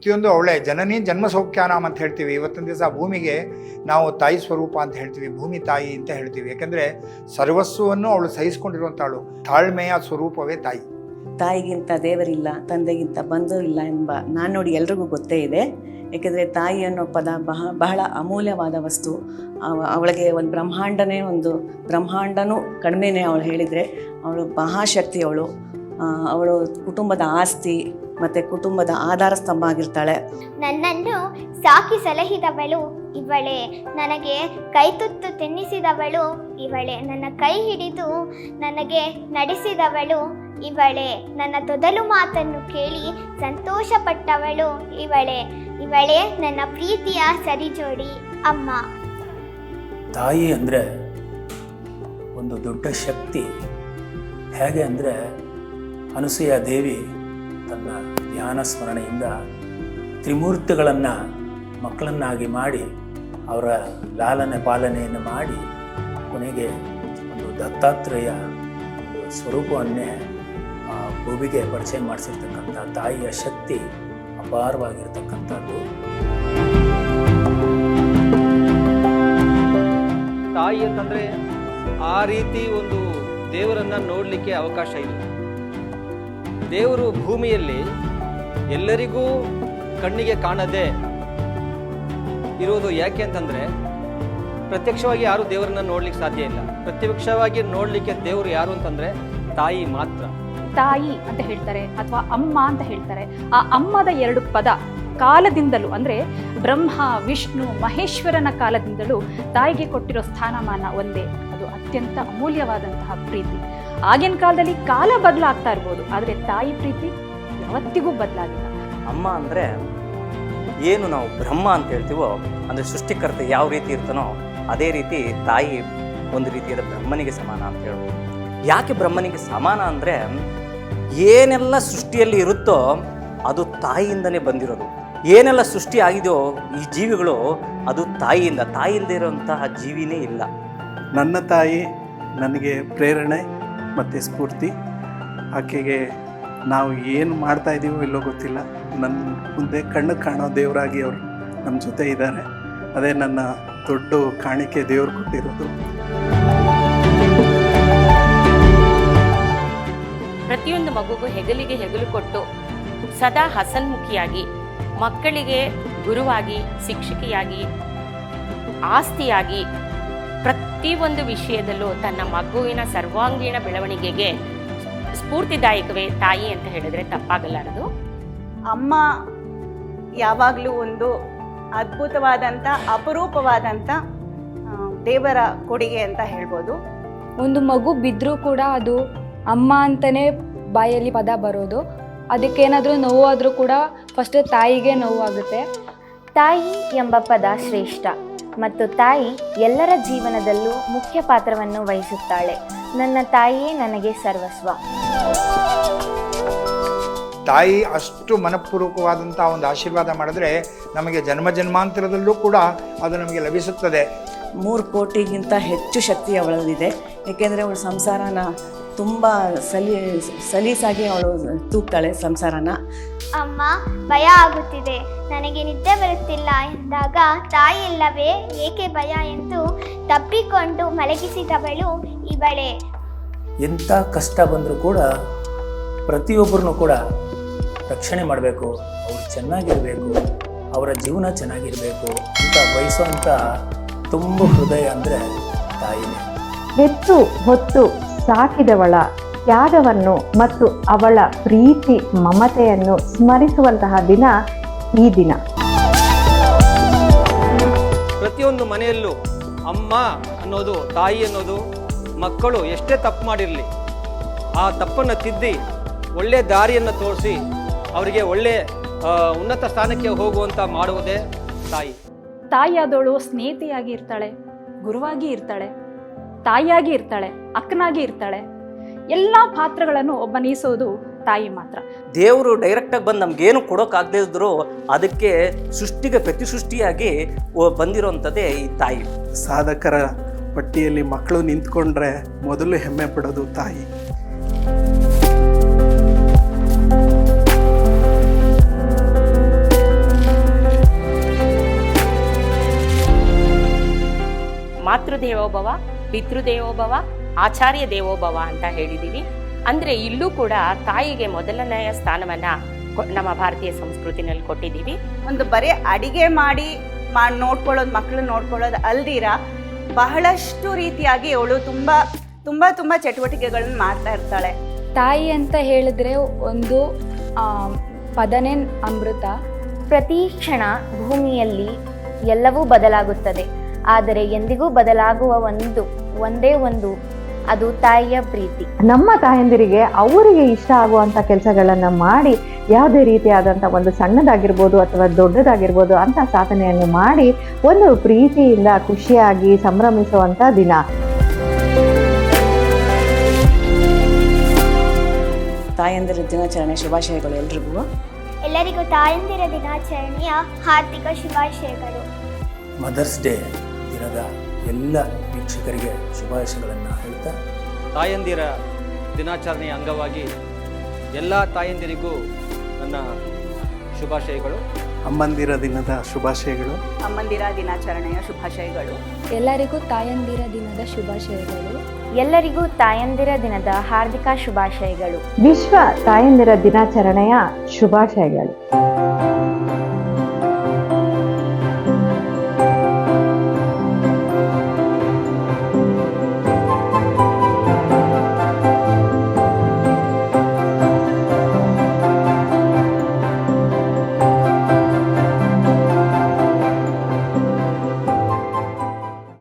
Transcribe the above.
ಪ್ರತಿಯೊಂದು ಅವಳೆ ಜನನಿ ಜನ್ಮ ಸೌಖ್ಯಾನಾಮ್ ಅಂತ ಹೇಳ್ತೀವಿ. ಇವತ್ತಿನ ದಿವಸ ಭೂಮಿಗೆ ನಾವು ತಾಯಿ ಸ್ವರೂಪ ಅಂತ ಹೇಳ್ತೀವಿ. ಭೂಮಿ ತಾಯಿ ಅಂತ ಹೇಳ್ತೀವಿ. ಯಾಕಂದರೆ ಸರ್ವಸ್ವವನ್ನು ಅವಳು ಸಹಿಸ್ಕೊಂಡಿರುವಂತಾಳು. ತಾಳ್ಮೆಯ ಸ್ವರೂಪವೇ ತಾಯಿ. ತಾಯಿಗಿಂತ ದೇವರಿಲ್ಲ, ತಂದೆಗಿಂತ ಬಂಧು ಇಲ್ಲ ಎಂಬ ನಾನು ನೋಡಿ ಎಲ್ರಿಗೂ ಗೊತ್ತೇ ಇದೆ. ಏಕೆಂದರೆ ತಾಯಿ ಅನ್ನೋ ಪದ ಬಹ, ಬಹಳ ಅಮೂಲ್ಯವಾದ ವಸ್ತು. ಅವ- ಅವಳಿಗೆ ಒಂದು ಬ್ರಹ್ಮಾಂಡನೇ ಒಂದು, ಬ್ರಹ್ಮಾಂಡನೂ ಕಡಿಮೆನೇ ಅವಳು ಹೇಳಿದರೆ ಅವಳು ಮಹಾಶಕ್ತಿ ಅವಳು. ಅವಳು ಕುಟುಂಬದ ಆಸ್ತಿ ಮತ್ತು ಕುಟುಂಬದ ಆಧಾರ ಸ್ತಂಭ ಆಗಿರ್ತಾಳೆ. ನನ್ನನ್ನು ಸಾಕಿ ಸಲಹಿದವಳು ಇವಳೇ. ನನಗೆ ಕೈತುತ್ತು ತಿನ್ನಿಸಿದವಳು ಇವಳೇ. ನನ್ನ ಕೈ ಹಿಡಿದು ನನಗೆ ನಡೆಸಿದವಳು ಇವಳೇ. ನನ್ನ ತೊದಲು ಮಾತನ್ನು ಕೇಳಿ ಸಂತೋಷಪಟ್ಟವಳು ಇವಳೇ. ಇವಳೇ ನನ್ನ ಪ್ರೀತಿಯ ಸರಿಜೋಡಿ ಅಮ್ಮ. ತಾಯಿ ಅಂದ್ರೆ ಒಂದು ದೊಡ್ಡ ಶಕ್ತಿ. ಹೇಗೆ ಅಂದರೆ ಅನಸೂಯ ದೇವಿ ತನ್ನ ಧ್ಯಾನ ಸ್ಮರಣೆಯಿಂದ ತ್ರಿಮೂರ್ತಿಗಳನ್ನು ಮಕ್ಕಳನ್ನಾಗಿ ಮಾಡಿ ಅವರ ಲಾಲನೆ ಪಾಲನೆಯನ್ನು ಮಾಡಿ ಕೊನೆಗೆ ಒಂದು ದತ್ತಾತ್ರೇಯ ಸ್ವರೂಪವನ್ನೇ ಆ ಭೂಮಿಗೆ ಪರಿಚಯ ಮಾಡಿಸಿರ್ತಕ್ಕಂಥ ತಾಯಿಯ ಶಕ್ತಿ ಅಪಾರವಾಗಿರ್ತಕ್ಕಂಥದ್ದು. ತಾಯಿ ಅಂತಂದರೆ ಆ ರೀತಿ ಒಂದು ದೇವರನ್ನು ನೋಡಲಿಕ್ಕೆ ಅವಕಾಶ ಇಲ್ಲ. ದೇವರು ಭೂಮಿಯಲ್ಲಿ ಎಲ್ಲರಿಗೂ ಕಣ್ಣಿಗೆ ಕಾಣದೆ ಇರುವುದು ಯಾಕೆ ಅಂತಂದರೆ, ಪ್ರತ್ಯಕ್ಷವಾಗಿ ಯಾರು ದೇವರನ್ನ ನೋಡ್ಲಿಕ್ಕೆ ಸಾಧ್ಯ ಇಲ್ಲ. ಪ್ರತ್ಯಕ್ಷವಾಗಿ ನೋಡ್ಲಿಕ್ಕೆ ದೇವರು ಯಾರು ಅಂತಂದ್ರೆ, ತಾಯಿ ಮಾತ್ರ. ತಾಯಿ ಅಂತ ಹೇಳ್ತಾರೆ ಅಥವಾ ಅಮ್ಮ ಅಂತ ಹೇಳ್ತಾರೆ. ಆ ಅಮ್ಮದ ಎರಡು ಪದ ಕಾಲದಿಂದಲೂ ಅಂದ್ರೆ ಬ್ರಹ್ಮ, ವಿಷ್ಣು, ಮಹೇಶ್ವರನ ಕಾಲದಿಂದಲೂ ತಾಯಿಗೆ ಕೊಟ್ಟಿರೋ ಸ್ಥಾನಮಾನ ಒಂದೇ. ಅದು ಅತ್ಯಂತ ಅಮೂಲ್ಯವಾದಂತಹ ಪ್ರೀತಿ. ಆಗಿನ ಕಾಲದಲ್ಲಿ ಕಾಲ ಬದಲಾಗ್ತಾ ಇರ್ಬೋದು. ಆದರೆ ತಾಯಿ ಪ್ರೀತಿ ಯಾವತ್ತಿಗೂ ಬದಲಾಗಿಲ್ಲ. ಅಮ್ಮ ಅಂದರೆ ಏನು ನಾವು ಬ್ರಹ್ಮ ಅಂತ ಹೇಳ್ತೀವೋ ಅಂದರೆ ಸೃಷ್ಟಿಕರ್ತ ಯಾವ ರೀತಿ ಇರ್ತಾನೋ ಅದೇ ರೀತಿ ತಾಯಿ ಒಂದು ರೀತಿಯಾದ ಬ್ರಹ್ಮನಿಗೆ ಸಮಾನ ಅಂತ ಹೇಳ್ಬೋದು. ಯಾಕೆ ಬ್ರಹ್ಮನಿಗೆ ಸಮಾನ ಅಂದರೆ ಏನೆಲ್ಲ ಸೃಷ್ಟಿಯಲ್ಲಿ ಇರುತ್ತೋ ಅದು ತಾಯಿಯಿಂದನೇ ಬಂದಿರೋದು. ಏನೆಲ್ಲ ಸೃಷ್ಟಿ ಆಗಿದೆಯೋ ಈ ಜೀವಿಗಳು ಅದು ತಾಯಿಯಿಂದ ತಾಯಿಯಿಂದ ಇರುವಂತಹ ಜೀವಿನೇ ಇಲ್ಲ. ನನ್ನ ತಾಯಿ ನನಗೆ ಪ್ರೇರಣೆ ಮತ್ತು ಸ್ಫೂರ್ತಿ. ಆಕೆಗೆ ನಾವು ಏನು ಮಾಡ್ತಾ ಇದ್ದೀವೋ ಇಲ್ಲೋ ಗೊತ್ತಿಲ್ಲ. ನನ್ನ ಮುಂದೆ ಕಣ್ಣು ಕಾಣೋ ದೇವರಾಗಿ ಅವರು ನಮ್ಮ ಜೊತೆ ಇದ್ದಾರೆ ಅದೇ ನನ್ನ ದೊಡ್ಡ ಕಾಣಿಕೆ ದೇವ್ರು ಕೊಟ್ಟಿರೋದು. ಪ್ರತಿಯೊಂದು ಮಗುಗೂ ಹೆಗಲಿಗೆ ಹೆಗಲು ಕೊಟ್ಟು ಸದಾ ಹಸನ್ಮುಖಿಯಾಗಿ, ಮಕ್ಕಳಿಗೆ ಗುರುವಾಗಿ, ಶಿಕ್ಷಕಿಯಾಗಿ, ಆಸ್ತಿಯಾಗಿ ಪ್ರತಿಯೊಂದು ವಿಷಯದಲ್ಲೂ ತನ್ನ ಮಗುವಿನ ಸರ್ವಾಂಗೀಣ ಬೆಳವಣಿಗೆಗೆ ಸ್ಫೂರ್ತಿದಾಯಕವೇ ತಾಯಿ ಅಂತ ಹೇಳಿದ್ರೆ ತಪ್ಪಾಗಲಾರದು. ಅಮ್ಮ ಯಾವಾಗಲೂ ಒಂದು ಅದ್ಭುತವಾದಂಥ ಅಪರೂಪವಾದಂಥ ದೇವರ ಕೊಡುಗೆ ಅಂತ ಹೇಳ್ಬೋದು. ಒಂದು ಮಗು ಬಿದ್ದರೂ ಕೂಡ ಅದು ಅಮ್ಮ ಅಂತಲೇ ಬಾಯಲ್ಲಿ ಪದ ಬರೋದು. ಅದಕ್ಕೇನಾದರೂ ನೋವಾದರೂ ಕೂಡ ಫಸ್ಟ್ ತಾಯಿಗೆ ನೋವಾಗುತ್ತೆ. ತಾಯಿ ಎಂಬ ಪದ ಶ್ರೇಷ್ಠ. ಮತ್ತು ತಾಯಿ ಎಲ್ಲರ ಜೀವನದಲ್ಲೂ ಮುಖ್ಯ ಪಾತ್ರವನ್ನು ವಹಿಸುತ್ತಾಳೆ. ನನ್ನ ತಾಯಿಯೇ ನನಗೆ ಸರ್ವಸ್ವ. ತಾಯಿ ಅಷ್ಟು ಮನಪೂರ್ವಕವಾದಂಥ ಒಂದು ಆಶೀರ್ವಾದ ಮಾಡಿದ್ರೆ ನಮಗೆ ಜನ್ಮ ಜನ್ಮಾಂತರದಲ್ಲೂ ಕೂಡ ಅದು ನಮಗೆ ಲಭಿಸುತ್ತದೆ. ಮೂರು ಕೋಟಿಗಿಂತ ಹೆಚ್ಚು ಶಕ್ತಿ ಅವಳಲ್ಲಿದೆ. ಏಕೆಂದರೆ ಅವಳು ಸಂಸಾರನ ತುಂಬ ಸಲಿ ಸಲೀಸಾಗಿ ಅವಳು ತೂಗ್ತಾಳೆ ಸಂಸಾರನ. ಅಮ್ಮ ಭಯ ಆಗುತ್ತಿದೆ. ನನಗೆ ನಿದ್ದೆ ಬರುತ್ತಿಲ್ಲ ಎಂದಾಗ ತಾಯಿ ಇಲ್ಲವೇ ಏಕೆ ಭಯ ಎಂದು ತಪ್ಪಿಕೊಂಡು ಮಲಗಿಸಿದವಳು ಇವಳೆ. ಎಂಥ ಕಷ್ಟ ಬಂದರೂ ಕೂಡ ಪ್ರತಿಯೊಬ್ಬರನ್ನು ಕೂಡ ರಕ್ಷಣೆ ಮಾಡಬೇಕು. ಅವರು ಚೆನ್ನಾಗಿರಬೇಕು. ಅವರ ಜೀವನ ಚೆನ್ನಾಗಿರಬೇಕು ಅಂತ ಬಯಸುವಂಥ ತುಂಬ ಹೃದಯ ಅಂದರೆ ತಾಯಿನೇ. ಹೆಚ್ಚು ಹೊತ್ತು ಸಾಕಿದವಳ ತ್ಯಾಗವನ್ನು ಮತ್ತು ಅವಳ ಪ್ರೀತಿ ಮಮತೆಯನ್ನು ಸ್ಮರಿಸುವಂತಹ ದಿನ ಈ ದಿನ. ಪ್ರತಿಯೊಂದು ಮನೆಯಲ್ಲೂ ಅಮ್ಮ ಅನ್ನೋದು ತಾಯಿ ಅನ್ನೋದು ಮಕ್ಕಳು ಎಷ್ಟೇ ತಪ್ಪು ಮಾಡಿರಲಿ ಆ ತಪ್ಪನ್ನು ತಿದ್ದಿ ಒಳ್ಳೆ ದಾರಿಯನ್ನು ತೋರಿಸಿ ಅವರಿಗೆ ಒಳ್ಳೆ ಉನ್ನತ ಸ್ಥಾನಕ್ಕೆ ಹೋಗುವಂತ ಮಾಡುವುದೇ ತಾಯಿ. ತಾಯಿಯಾದವಳು ಸ್ನೇಹಿತೆಯಾಗಿ ಇರ್ತಾಳೆ ಗುರುವಾಗಿ ಇರ್ತಾಳೆ. ತಾಯಿಯಾಗಿ ಇರ್ತಾಳೆ ಅಕ್ಕನಾಗಿ ಇರ್ತಾಳೆ. ಎಲ್ಲ ಪಾತ್ರಗಳನ್ನು ಒಬ್ಬನಿಸೋದು ತಾಯಿ ಮಾತ್ರ. ದೇವರು ಡೈರೆಕ್ಟ್ ಆಗಿ ಬಂದು ನಮಗೇನು ಕೊಡೋಕ್ಕಾಗದೇ ಇದ್ರು ಅದಕ್ಕೆ ಸೃಷ್ಟಿಗೆ ಪ್ರತಿ ಸೃಷ್ಟಿಯಾಗಿ ಬಂದಿರೋವಂಥದ್ದೇ ಈ ತಾಯಿ. ಸಾಧಕರ ಪಟ್ಟಿಯಲ್ಲಿ ಮಕ್ಕಳು ನಿಂತ್ಕೊಂಡ್ರೆ ಮೊದಲು ಹೆಮ್ಮೆ ಪಡೋದು ತಾಯಿ. ಮಾತೃದೇವೋಭವ. ಪಿತೃದೇವೋಭವ ಆಚಾರ್ಯ ದೇವೋಭವ ಅಂತ ಹೇಳಿದ್ದೀವಿ ಅಂದರೆ ಇಲ್ಲೂ ಕೂಡ ತಾಯಿಗೆ ಮೊದಲನೆಯ ಸ್ಥಾನವನ್ನ ಕೊ- ನಮ್ಮ ಭಾರತೀಯ ಸಂಸ್ಕೃತಿನಲ್ಲಿ ಕೊಟ್ಟಿದ್ದೀವಿ ಒಂದು ಬರೀ ಅಡಿಗೆ ಮಾಡಿ ಮಾಡಿ ನೋಡ್ಕೊಳ್ಳೋದು ಮಕ್ಕಳು ನೋಡ್ಕೊಳ್ಳೋದು ಅಲ್ದಿರ ಬಹಳಷ್ಟು ರೀತಿಯಾಗಿ ಅವಳು ತುಂಬ ತುಂಬ ತುಂಬ ಚಟುವಟಿಕೆಗಳನ್ನ ಮಾಡ್ತಾ ಇರ್ತಾಳೆ. ತಾಯಿ ಅಂತ ಹೇಳಿದ್ರೆ ಒಂದು ಆ, ಪದನೇ ಅಮೃತ. ಪ್ರತಿ ಕ್ಷಣ ಭೂಮಿಯಲ್ಲಿ ಎಲ್ಲವೂ ಬದಲಾಗುತ್ತದೆ. ಆದರೆ ಎಂದಿಗೂ ಬದಲಾಗುವ ಒಂದು ಒಂದೇ ಒಂದು ಅದು ತಾಯಿಯ ಪ್ರೀತಿ. ನಮ್ಮ ತಾಯಂದಿರಿಗೆ ಅವರಿಗೆ ಇಷ್ಟ ಆಗುವಂಥ ಕೆಲಸಗಳನ್ನು ಮಾಡಿ ಯಾವುದೇ ರೀತಿಯಾದಂಥ ಒಂದು ಸಣ್ಣದಾಗಿರ್ಬೋದು ಅಥವಾ ದೊಡ್ಡದಾಗಿರ್ಬೋದು ಅಂತ ಸಾಧನೆಯನ್ನು ಮಾಡಿ ಒಂದು ಪ್ರೀತಿಯಿಂದ ಖುಷಿಯಾಗಿ ಸಂಭ್ರಮಿಸುವಂಥ ದಿನ. ತಾಯಂದಿರ ದಿನಾಚರಣೆ ಶುಭಾಶಯಗಳು ಎಲ್ರಿಗೂ. ಎಲ್ಲರಿಗೂ ತಾಯಂದಿರ ದಿನಾಚರಣೆಯ ಹಾರ್ದಿಕ ಶುಭಾಶಯಗಳು. ಮದರ್ಸ್ ಡೇ ದಿನದ ಎಲ್ಲ ವೀಕ್ಷಕರಿಗೆ ಶುಭಾಶಯಗಳನ್ನು ಹೇಳ್ತಾ ತಾಯಂದಿರ ದಿನಾಚರಣೆಯ ಅಂಗವಾಗಿ ಎಲ್ಲ ತಾಯಂದಿರಿಗೂ ನನ್ನ ಶುಭಾಶಯಗಳು. ಅಮ್ಮಂದಿರ ದಿನದ ಶುಭಾಶಯಗಳು. ಅಮ್ಮಂದಿರ ದಿನಾಚರಣೆಯ ಶುಭಾಶಯಗಳು. ಎಲ್ಲರಿಗೂ ತಾಯಂದಿರ ದಿನದ ಶುಭಾಶಯಗಳು. ಎಲ್ಲರಿಗೂ ತಾಯಂದಿರ ದಿನದ ಹಾರ್ದಿಕ ಶುಭಾಶಯಗಳು. ವಿಶ್ವ ತಾಯಂದಿರ ದಿನಾಚರಣೆಯ ಶುಭಾಶಯಗಳು.